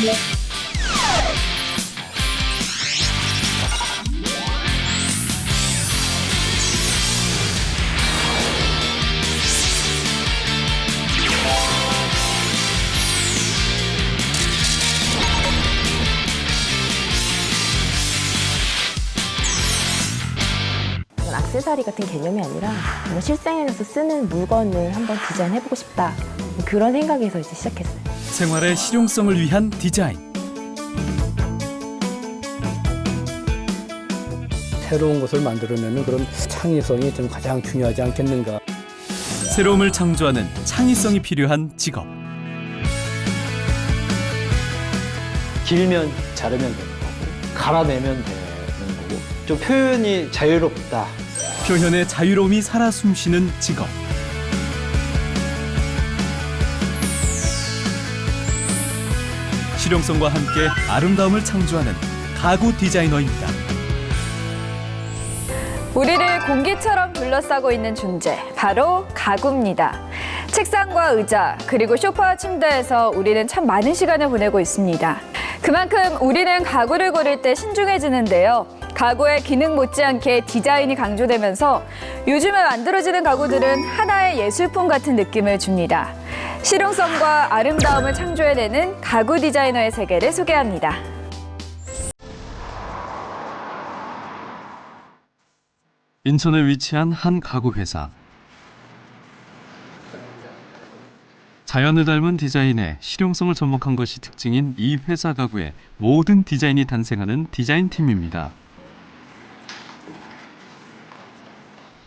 이건 액세서리 같은 개념이 아니라 실생활에서 쓰는 물건을 한번 디자인해보고 싶다. 그런 생각에서 이제 시작했어요. 생활의 실용성을 위한 디자인. 새로운 것을 만들어내는 그런 창의성이 좀 가장 중요하지 않겠는가. 새로움을 창조하는 창의성이 필요한 직업. 길면 자르면 되는 거고 갈아내면 되는 거고 좀 표현이 자유롭다. 표현의 자유로움이 살아 숨쉬는 직업. 실용성과 함께 아름다움을 창조하는 가구 디자이너입니다. 우리를 공기처럼 둘러싸고 있는 존재, 바로 가구입니다. 책상과 의자, 그리고 소파와 침대에서 우리는 참 많은 시간을 보내고 있습니다. 그만큼 우리는 가구를 고를 때 신중해지는데요. 가구의 기능 못지않게 디자인이 강조되면서 요즘에 만들어지는 가구들은 하나의 예술품 같은 느낌을 줍니다. 실용성과 아름다움을 창조해내는 가구 디자이너의 세계를 소개합니다. 인천에 위치한 한 가구 회사. 자연을 닮은 디자인에 실용성을 접목한 것이 특징인 이 회사 가구의 모든 디자인이 탄생하는 디자인 팀입니다.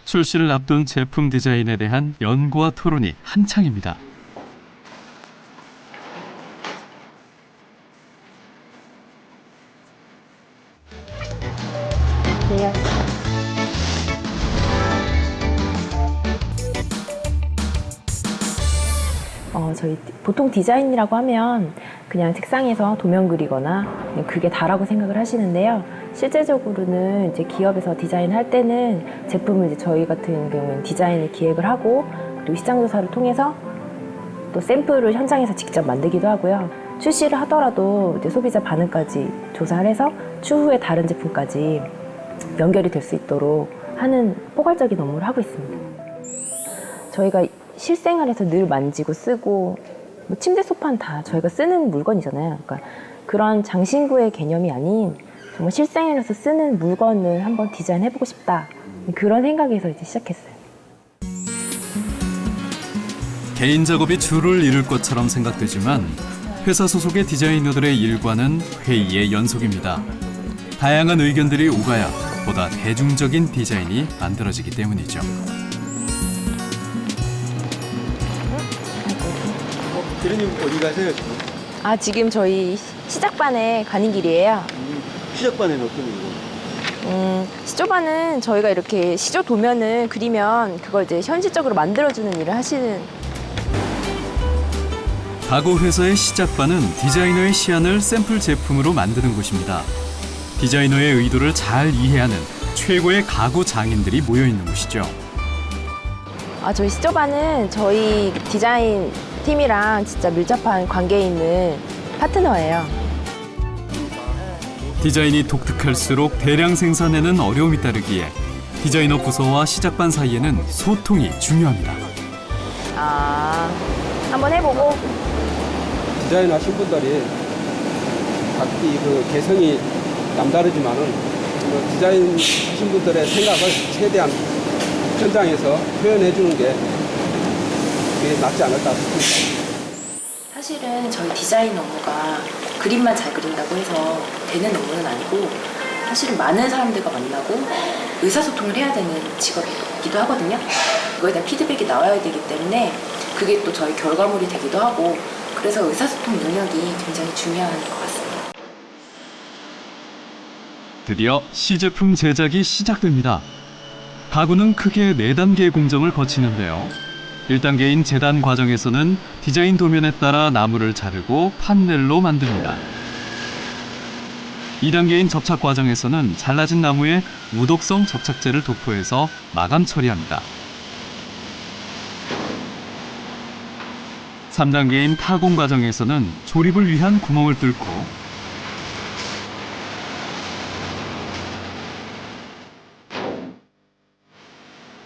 출시를 앞둔 제품 디자인에 대한 연구와 토론이 한창입니다. 저희 보통 디자인이라고 하면 그냥 책상에서 도면 그리거나 그게 다라고 생각을 하시는데요. 실제적으로는 이제 기업에서 디자인할 때는 제품을 이제 저희 같은 경우는 디자인을 기획을 하고 그리고 시장 조사를 통해서 또 샘플을 현장에서 직접 만들기도 하고요. 출시를 하더라도 이제 소비자 반응까지 조사를 해서 추후에 다른 제품까지 연결이 될 수 있도록 하는 포괄적인 업무를 하고 있습니다. 저희가 실생활에서 늘 만지고 쓰고 뭐 침대 소파는 다 저희가 쓰는 물건이잖아요. 그러니까 그런 장신구의 개념이 아닌 정말 실생활에서 쓰는 물건을 한번 디자인해보고 싶다. 그런 생각에서 이제 시작했어요. 개인 작업이 주를 이룰 것처럼 생각되지만 회사 소속의 디자이너들의 일과는 회의의 연속입니다. 다양한 의견들이 오가야 보다 대중적인 디자인이 만들어지기 때문이죠. 대리님 어디 가세요? 지금? 아 지금 저희 시작반에 가는 길이에요. 시작반에는 어떤 일이고? 음, 시조반은 저희가 이렇게 시조 도면을 그리면 그걸 이제 현실적으로 만들어주는 일을 하시는 가구 회사의 시작반은 디자이너의 시안을 샘플 제품으로 만드는 곳입니다. 디자이너의 의도를 잘 이해하는 최고의 가구 장인들이 모여 있는 곳이죠. 아, 저희 시조반은 저희 디자인 팀이랑 진짜 밀접한 관계에 있는 파트너예요. 디자인이 독특할수록 대량 생산에는 어려움이 따르기에 디자이너 부서와 시작반 사이에는 소통이 중요합니다. 아, 한번 해보고 디자인 하신 분들이 각기 그 개성이 남다르지만은 그 디자인 하신 분들의 생각을 최대한 현장에서 표현해 주는 게 그게 낫지 않을까 싶습니다. 사실은 저희 디자인 업무가 그림만 잘 그린다고 해서 되는 업무는 아니고 사실은 많은 사람들과 만나고 의사소통을 해야 되는 직업이기도 하거든요. 그거에 대한 피드백이 나와야 되기 때문에 그게 또 저희 결과물이 되기도 하고 그래서 의사소통 능력이 굉장히 중요한 것 같습니다. 드디어 시제품 제작이 시작됩니다. 가구는 크게 네단계의 공정을 거치는데요. 1단계인 재단 과정에서는 디자인 도면에 따라 나무를 자르고 판넬로 만듭니다. 2단계인 접착 과정에서는 잘라진 나무에 무독성 접착제를 도포해서 마감 처리합니다. 3단계인 타공 과정에서는 조립을 위한 구멍을 뚫고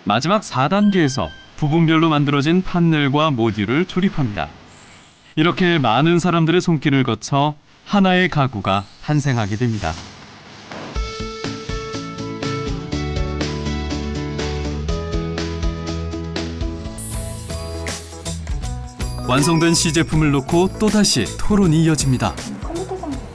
마지막 4단계에서 부분별로 만들어진 판넬과 모듈을 조립합니다. 이렇게 많은 사람들의 손길을 거쳐 하나의 가구가 탄생하게 됩니다. 완성된 시제품을 놓고 또다시 토론이 이어집니다.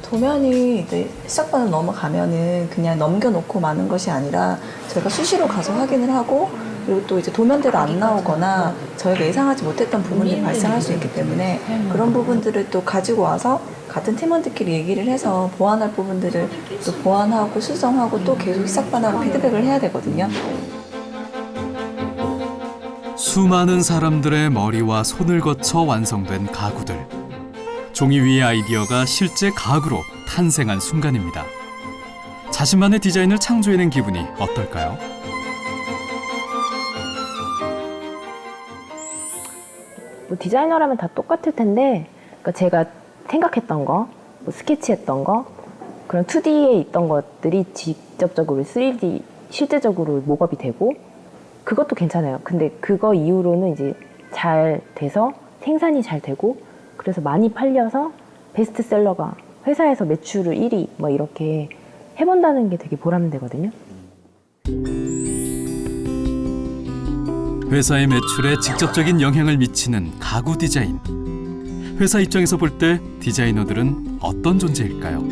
도면이 이제 시작반을 넘어가면은 그냥 넘겨놓고 마는 것이 아니라 저희가 수시로 가서 확인을 하고 그리고 또 이제 도면대로 안 나오거나 저희가 예상하지 못했던 부분이 발생할 수 있기 때문에 그런 부분들을 또 가지고 와서 같은 팀원들끼리 얘기를 해서 보완할 부분들을 또 보완하고 수정하고 또 계속 시작반하고 피드백을 해야 되거든요. 수많은 사람들의 머리와 손을 거쳐 완성된 가구들. 종이 위의 아이디어가 실제 가구로 탄생한 순간입니다. 자신만의 디자인을 창조해낸 기분이 어떨까요? 뭐 디자이너라면 다 똑같을 텐데 그러니까 제가 생각했던 거, 뭐 스케치했던 거, 그런 2D에 있던 것들이 직접적으로 3D 실제적으로 목업이 되고 그것도 괜찮아요. 근데 그거 이후로는 이제 잘 돼서 생산이 잘 되고 그래서 많이 팔려서 베스트셀러가 회사에서 매출을 1위 뭐 이렇게 해본다는 게 되게 보람되거든요. 회사의 매출에 직접적인 영향을 미치는 가구 디자인. 회사 입장에서 볼 때 디자이너들은 어떤 존재일까요?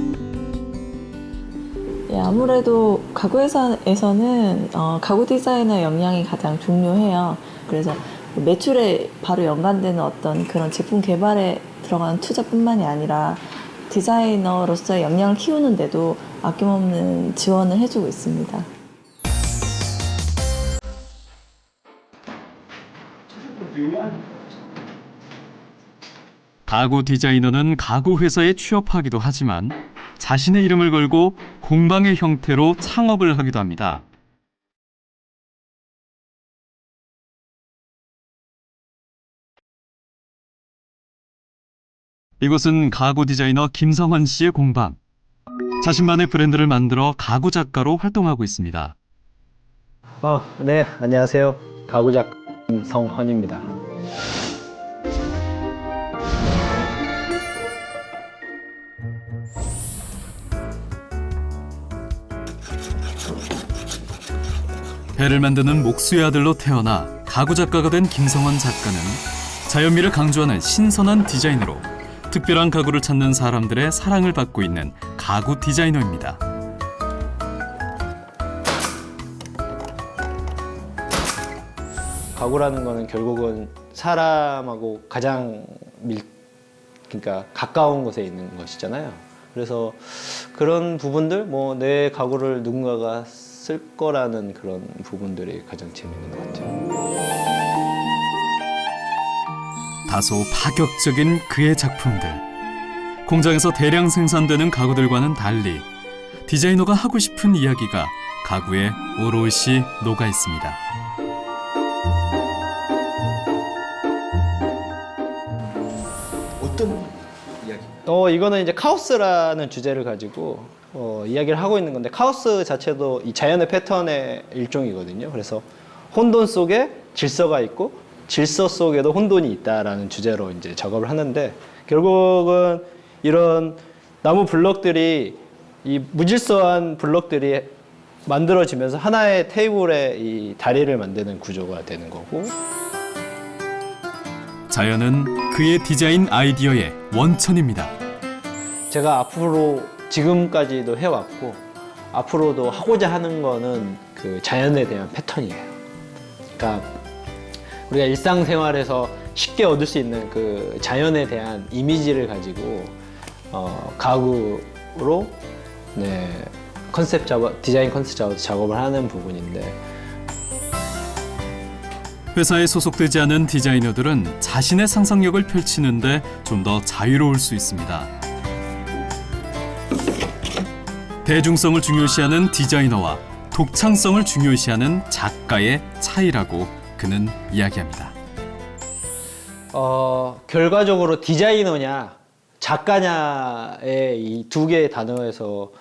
예, 아무래도 가구 회사에서는 어, 가구 디자이너의 역량이 가장 중요해요. 그래서 매출에 바로 연관되는 어떤 그런 제품 개발에 들어가는 투자뿐만이 아니라 디자이너로서의 역량을 키우는데도 아낌없는 지원을 해주고 있습니다. 가구 디자이너는 가구 회사에 취업하기도 하지만 자신의 이름을 걸고 공방의 형태로 창업을 하기도 합니다. 이곳은 가구 디자이너 김성환 씨의 공방. 자신만의 브랜드를 만들어 가구 작가로 활동하고 있습니다. 어, 네, 안녕하세요. 가구작 김성헌입니다. 배를 만드는 목수의 아들로 태어나 가구 작가가 된 김성원 작가는 자연미를 강조하는 신선한 디자인으로 특별한 가구를 찾는 사람들의 사랑을 받고 있는 가구 디자이너입니다. 가구라는 거는 결국은 사람하고 가장 밀, 그러니까 가까운 곳에 있는 것이잖아요. 그래서 그런 부분들, 뭐 내 가구를 누군가가 쓸 거라는 그런 부분들이 가장 재밌는 것 같아요. 다소 파격적인 그의 작품들. 공장에서 대량 생산되는 가구들과는 달리 디자이너가 하고 싶은 이야기가 가구에 오롯이 녹아 있습니다. 어 이거는 이제 카오스라는 주제를 가지고 어, 이야기를 하고 있는 건데 카오스 자체도 이 자연의 패턴의 일종이거든요. 그래서 혼돈 속에 질서가 있고 질서 속에도 혼돈이 있다라는 주제로 이제 작업을 하는데 결국은 이런 나무 블럭들이 이 무질서한 블럭들이 만들어지면서 하나의 테이블에 이 다리를 만드는 구조가 되는 거고 자연은 그의 디자인 아이디어의 원천입니다. 제가 앞으로 지금까지도 해왔고 앞으로도 하고자 하는 거는 그 자연에 대한 패턴이에요. 그러니까 우리가 일상생활에서 쉽게 얻을 수 있는 그 자연에 대한 이미지를 가지고 어, 가구로 네, 컨셉 작업, 디자인 컨셉 작업, 작업을 하는 부분인데 회사에 소속되지 않은 디자이너들은 자신의 상상력을 펼치는데 좀 더 자유로울 수 있습니다. 대중성을 중요시하는 디자이너와 독창성을 중요시하는 작가의 차이라고 그는 이야기합니다. 어, 결과적으로 디자이너냐 작가냐의 이 두 개의 단어에서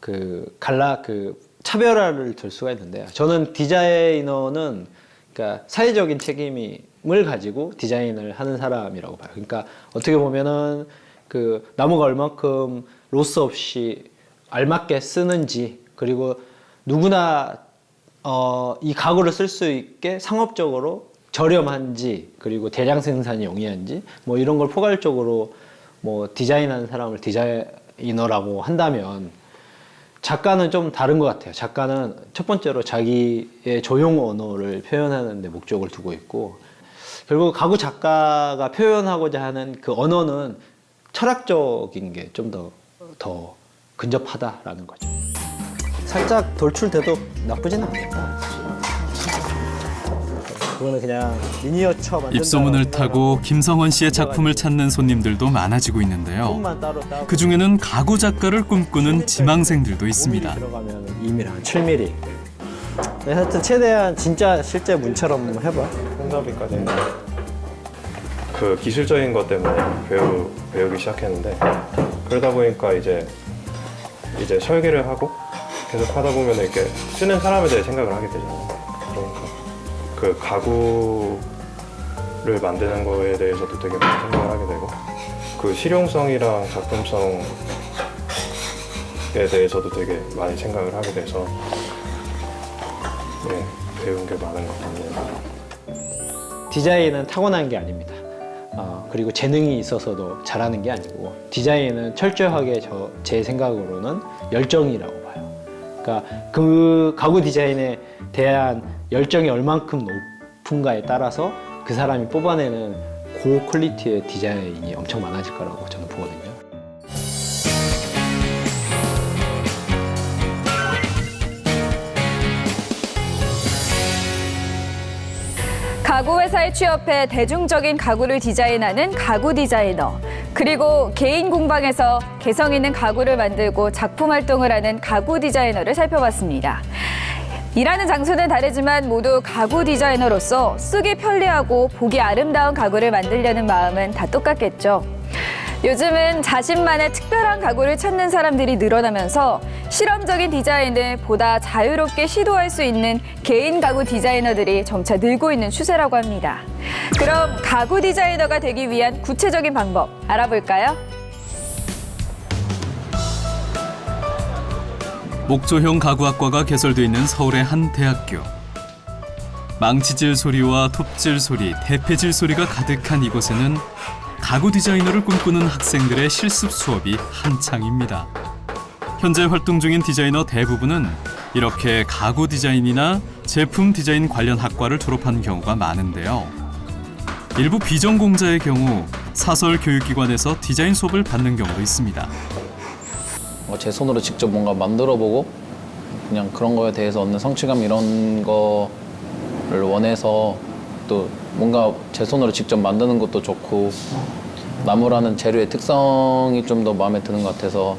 그 갈라 그 차별화를 둘 수가 있는데요. 저는 디자이너는 그러니까 사회적인 책임을 가지고 디자인을 하는 사람이라고 봐요. 그러니까 어떻게 보면은 그 나무가 얼만큼 로스 없이 알맞게 쓰는지 그리고 누구나 어, 이 가구를 쓸 수 있게 상업적으로 저렴한지 그리고 대량 생산이 용이한지 뭐 이런 걸 포괄적으로 뭐 디자인하는 사람을 디자이너라고 한다면 작가는 좀 다른 것 같아요. 작가는 첫 번째로 자기의 조용 언어를 표현하는 데 목적을 두고 있고 결국 가구 작가가 표현하고자 하는 그 언어는 철학적인 게 좀 더 더 근접하다라는 거죠. 살짝 돌출돼도 나쁘진 않겠다. 그거는 그냥 미니어처 만든다. 입소문을 타고 김성원 씨의 작품을 찾는 손님들도 많아지고 있는데요. 따로 그 중에는 가구 작가를 꿈꾸는 지망생들도 있습니다. 들어가면 2mm, 7mm. 네, 하여튼 최대한 진짜 실제 문처럼 해봐. 홍사비까지 그 기술적인 것 때문에 배우 배우기 시작했는데 그러다 보니까 이제 이제 설계를 하고 계속 하다 보면 이렇게 쓰는 사람에 대해 생각을 하게 되잖아요. 그 가구를 만드는 거에 대해서도 되게 많이 생각을 하게 되고 그 실용성이랑 작품성에 대해서도 되게 많이 생각을 하게 돼서 네, 배운 게 많은 것 같네요. 디자인은 타고난 게 아닙니다. 어, 그리고 재능이 있어서도 잘하는 게 아니고 디자인은 철저하게 저, 제 생각으로는 열정이라고 봐요. 그러니까 그 가구 디자인에 대한 열정이 얼만큼 높은가에 따라서 그 사람이 뽑아내는 고 퀄리티의 디자인이 엄청 많아질 거라고 저는 보거든요. 가구 회사에 취업해 대중적인 가구를 디자인하는 가구 디자이너. 그리고 개인 공방에서 개성 있는 가구를 만들고 작품 활동을 하는 가구 디자이너를 살펴봤습니다. 일하는 장소는 다르지만 모두 가구 디자이너로서 쓰기 편리하고 보기 아름다운 가구를 만들려는 마음은 다 똑같겠죠. 요즘은 자신만의 특별한 가구를 찾는 사람들이 늘어나면서 실험적인 디자인을 보다 자유롭게 시도할 수 있는 개인 가구 디자이너들이 점차 늘고 있는 추세라고 합니다. 그럼 가구 디자이너가 되기 위한 구체적인 방법 알아볼까요? 목조형 가구학과가 개설돼 있는 서울의 한 대학교. 망치질 소리와 톱질 소리, 대패질 소리가 가득한 이곳에는 가구 디자이너를 꿈꾸는 학생들의 실습 수업이 한창입니다. 현재 활동 중인 디자이너 대부분은 이렇게 가구 디자인이나 제품 디자인 관련 학과를 졸업한 경우가 많은데요. 일부 비전공자의 경우 사설 교육기관에서 디자인 수업을 받는 경우도 있습니다. 어, 제 손으로 직접 뭔가 만들어보고 그냥 그런 거에 대해서 얻는 성취감 이런 거를 원해서 또 뭔가 제 손으로 직접 만드는 것도 좋고 나무라는 재료의 특성이 좀 더 마음에 드는 것 같아서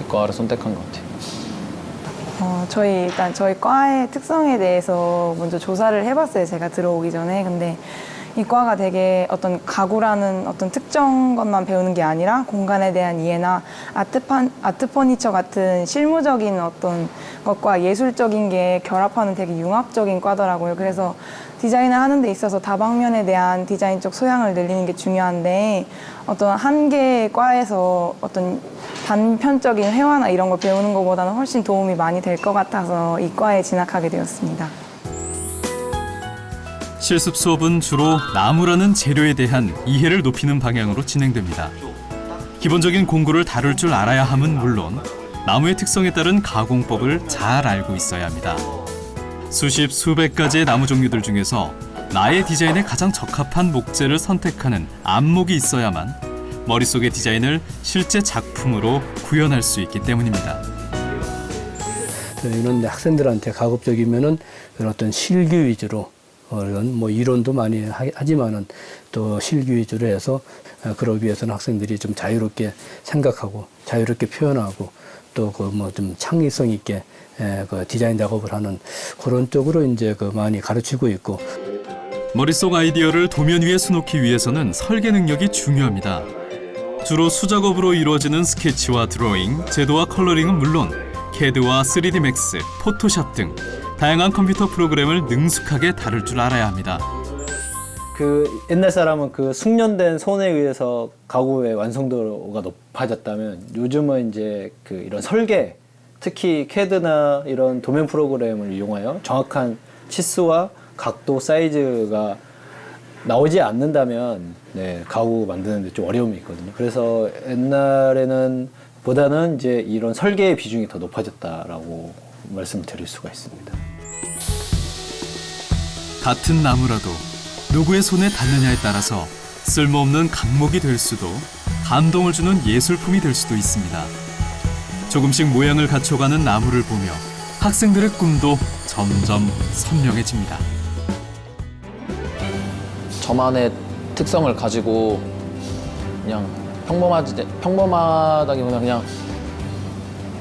이 과를 선택한 것 같아요. 어, 저희 일단 저희 과의 특성에 대해서 먼저 조사를 해봤어요. 제가 들어오기 전에. 근데 이 과가 되게 어떤 가구라는 어떤 특정 것만 배우는 게 아니라 공간에 대한 이해나 아트판, 아트 퍼니처 같은 실무적인 어떤 것과 예술적인 게 결합하는 되게 융합적인 과더라고요. 그래서 디자인을 하는 데 있어서 다방면에 대한 디자인적 소양을 늘리는 게 중요한데 어떤 한 개의 과에서 어떤 단편적인 회화나 이런 걸 배우는 것보다는 훨씬 도움이 많이 될 것 같아서 이 과에 진학하게 되었습니다. 실습 수업은 주로 나무라는 재료에 대한 이해를 높이는 방향으로 진행됩니다. 기본적인 공구를 다룰 줄 알아야 함은 물론 나무의 특성에 따른 가공법을 잘 알고 있어야 합니다. 수십 수백 가지의 나무 종류들 중에서 나의 디자인에 가장 적합한 목재를 선택하는 안목이 있어야만 머릿속의 디자인을 실제 작품으로 구현할 수 있기 때문입니다. 저희는 학생들한테 가급적이면은 어떤 실기 위주로 어, 이런 뭐 이론도 많이 하- 하지만은 또 실기 위주로 해서 어, 그러기 위해서는 학생들이 좀 자유롭게 생각하고 자유롭게 표현하고 또 그 뭐 좀 창의성 있게 에, 그 디자인 작업을 하는 그런 쪽으로 이제 그 많이 가르치고 있고 머릿속 아이디어를 도면 위에 수놓기 위해서는 설계 능력이 중요합니다. 주로 수작업으로 이루어지는 스케치와 드로잉, 제도와 컬러링은 물론 캐드와 3D 맥스, 포토샵 등 다양한 컴퓨터 프로그램을 능숙하게 다룰 줄 알아야 합니다. 그 옛날 사람은 그 숙련된 손에 의해서 가구의 완성도가 높아졌다면 요즘은 이제 그 이런 설계 특히 캐드나 이런 도면 프로그램을 이용하여 정확한 치수와 각도 사이즈가 나오지 않는다면 네, 가구 만드는데 좀 어려움이 있거든요. 그래서 옛날에는 보다는 이제 이런 설계의 비중이 더 높아졌다라고 말씀드릴 수가 있습니다. 같은 나무라도 누구의 손에 닿느냐에 따라서 쓸모없는 강목이 될 수도 감동을 주는 예술품이 될 수도 있습니다. 조금씩 모양을 갖춰가는 나무를 보며 학생들의 꿈도 점점 선명해집니다. 저만의 특성을 가지고 그냥 평범하지 평범하다기보다 그냥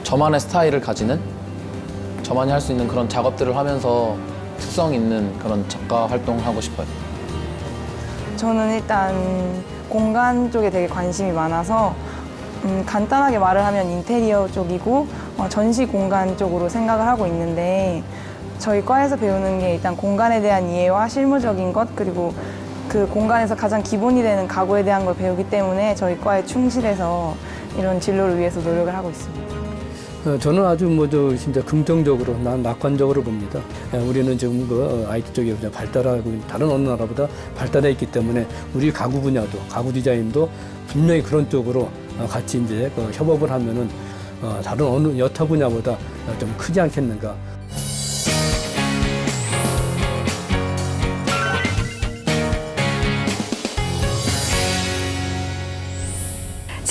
저만의 스타일을 가지는 저만이 할 수 있는 그런 작업들을 하면서 특성 있는 그런 작가 활동하고 싶어요. 저는 일단 공간 쪽에 되게 관심이 많아서 음, 간단하게 말을 하면 인테리어 쪽이고 어, 전시 공간 쪽으로 생각을 하고 있는데 저희 과에서 배우는 게 일단 공간에 대한 이해와 실무적인 것 그리고 그 공간에서 가장 기본이 되는 가구에 대한 걸 배우기 때문에 저희 과에 충실해서 이런 진로를 위해서 노력을 하고 있습니다. 어, 저는 아주 뭐저 진짜 긍정적으로 난 낙관적으로 봅니다. 예, 우리는 지금 그 IT 그냥 발달하고 다른 어느 나라보다 발달해 있기 때문에 우리 가구 분야도 가구 디자인도 분명히 그런 쪽으로 어, 같이 이제 그 협업을 하면은 어, 다른 어느 여타 분야보다 어, 좀 크지 않겠는가.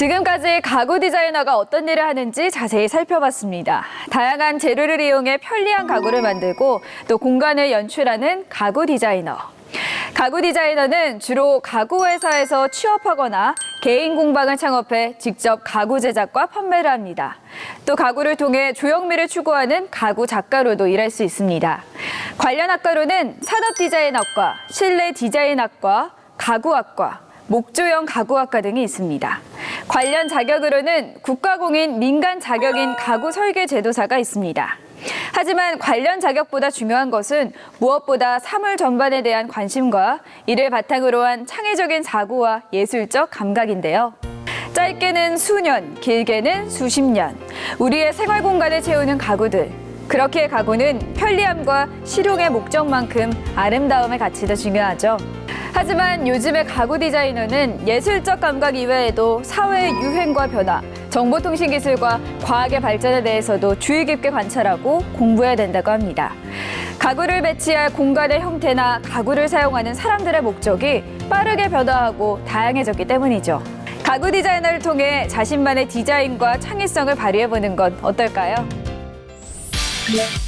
지금까지 가구 디자이너가 어떤 일을 하는지 자세히 살펴봤습니다. 다양한 재료를 이용해 편리한 가구를 만들고 또 공간을 연출하는 가구 디자이너. 가구 디자이너는 주로 가구 회사에서 취업하거나 개인 공방을 창업해 직접 가구 제작과 판매를 합니다. 또 가구를 통해 조형미를 추구하는 가구 작가로도 일할 수 있습니다. 관련 학과로는 산업 디자인학과, 실내 디자인학과, 가구학과, 목조형 가구학과 등이 있습니다. 관련 자격으로는 국가공인 민간 자격인 가구 설계 제도사가 있습니다. 하지만 관련 자격보다 중요한 것은 무엇보다 사물 전반에 대한 관심과 이를 바탕으로 한 창의적인 사고와 예술적 감각인데요. 짧게는 수년, 길게는 수십 년. 우리의 생활 공간을 채우는 가구들. 그렇기에 가구는 편리함과 실용의 목적만큼 아름다움의 가치도 중요하죠. 하지만 요즘의 가구 디자이너는 예술적 감각 이외에도 사회의 유행과 변화, 정보통신 기술과 과학의 발전에 대해서도 주의 깊게 관찰하고 공부해야 된다고 합니다. 가구를 배치할 공간의 형태나 가구를 사용하는 사람들의 목적이 빠르게 변화하고 다양해졌기 때문이죠. 가구 디자이너를 통해 자신만의 디자인과 창의성을 발휘해보는 건 어떨까요? Yeah.